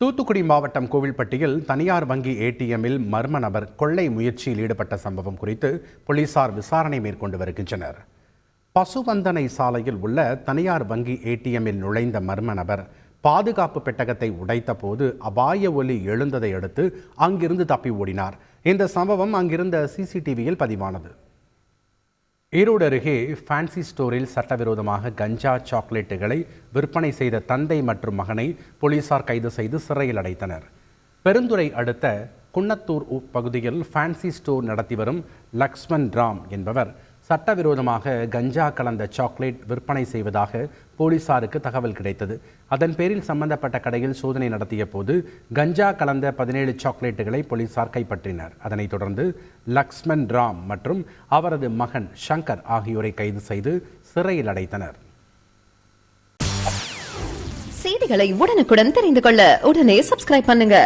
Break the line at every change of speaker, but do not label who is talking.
தூத்துக்குடி மாவட்டம் கோவில்பட்டியில் தனியார் வங்கி ஏடிஎம்மில் மர்ம நபர் கொள்ளை முயற்சியில் ஈடுபட்ட சம்பவம் குறித்து போலீசார் விசாரணை மேற்கொண்டு வருகின்றனர். பசுவந்தனை சாலையில் உள்ள தனியார் வங்கி ஏடிஎம்மில் நுழைந்த மர்ம நபர் பாதுகாப்பு பெட்டகத்தை உடைத்தபோது அபாய ஒலி எழுந்ததை அடுத்து அங்கிருந்து தப்பி ஓடினார். இந்த சம்பவம் அங்கிருந்த சிசிடிவியில் பதிவானது. ஈரோடு அருகே ஃபேன்சி ஸ்டோரில் சட்டவிரோதமாக கஞ்சா சாக்லேட்டுகளை விற்பனை செய்த தந்தை மற்றும் மகனை போலீசார் கைது செய்து சிறையில் அடைத்தனர். பெருந்துறை அடுத்த குன்னத்தூர் பகுதியில் ஃபேன்சி ஸ்டோர் நடத்தி வரும் லக்ஷ்மண் ராம் என்பவர் சட்டவிரோதமாக கஞ்சா கலந்த சாக்லேட் விற்பனை செய்வதாக போலீசாருக்கு தகவல் கிடைத்தது. அதன் பேரில் சம்பந்தப்பட்ட கடையில் சோதனை நடத்திய போது கஞ்சா கலந்த பதினேழு சாக்லேட்டுகளை போலீசார் கைப்பற்றினர். அதனைத் தொடர்ந்து லக்ஷ்மண் ராம் மற்றும் அவரது மகன் ஷங்கர் ஆகியோரை கைது செய்து சிறையில் அடைத்தனர்.
செய்திகளை உடனுக்குடன் தெரிந்து கொள்ள உடனே சப்ஸ்கிரைப் பண்ணுங்க.